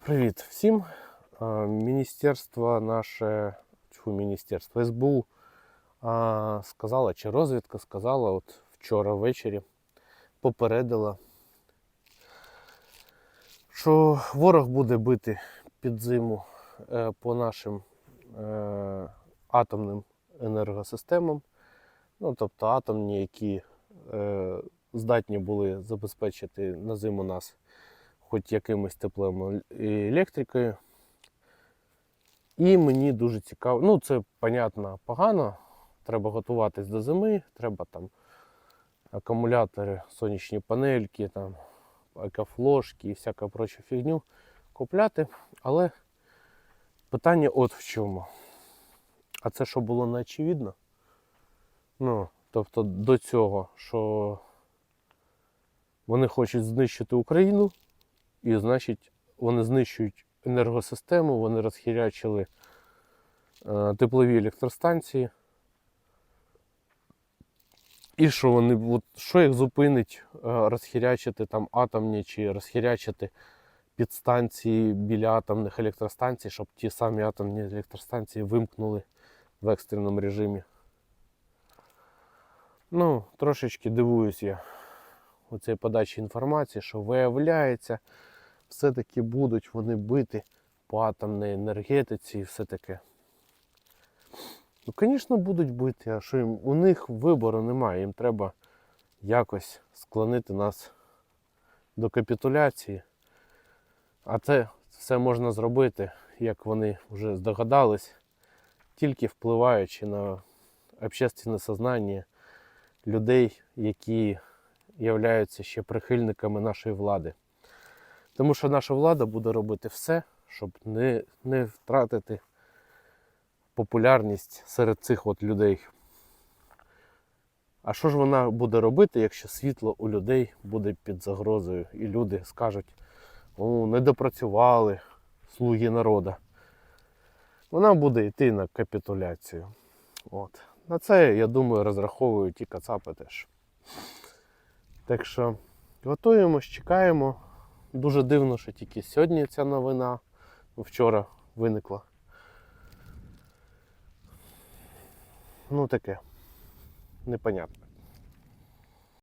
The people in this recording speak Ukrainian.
Привіт всім. Міністерство наше, тьфу, міністерство СБУ сказала, чи розвідка сказала, от вчора ввечері попередила, що ворог буде бити під зиму е, по нашим е, атомним енергосистемам, ну тобто атомні, які е, здатні були забезпечити на зиму нас хоч якимось теплом електрикою. І мені дуже цікаво. Ну, це, понятно, погано. Треба готуватись до зими, треба там акумулятори, сонячні панельки, там, екофлошки і всяка проча фігню купляти. Але питання от в чому. А це що було неочевидно? Ну, тобто до цього, що вони хочуть знищити Україну, і значить, вони знищують енергосистему, вони розхірячили е, теплові електростанції. І що вони, от, що їх зупинить е, розхірячити там атомні чи розхірячити підстанції біля атомних електростанцій, щоб ті самі атомні електростанції вимкнули в екстреному режимі. Ну, трошечки дивуюсь я у цій подачі інформації, що виявляється, все-таки будуть вони бити по атомній енергетиці і все таке. Ну, звісно, будуть бити, а що їм? У них вибору немає, їм треба якось склонити нас до капітуляції. А це все можна зробити, як вони вже здогадались, тільки впливаючи на общественне сознання людей, які являються ще прихильниками нашої влади. Тому що наша влада буде робити все, щоб не, не втратити популярність серед цих от людей. А що ж вона буде робити, якщо світло у людей буде під загрозою, і люди скажуть, о, не допрацювали слуги народу. Вона буде йти на капітуляцію. От. На це, я думаю, розраховують і кацапи теж. Так що готуємось, чекаємо. Дуже дивно, що тільки сьогодні ця новина вчора виникла. Ну таке. Непонятно.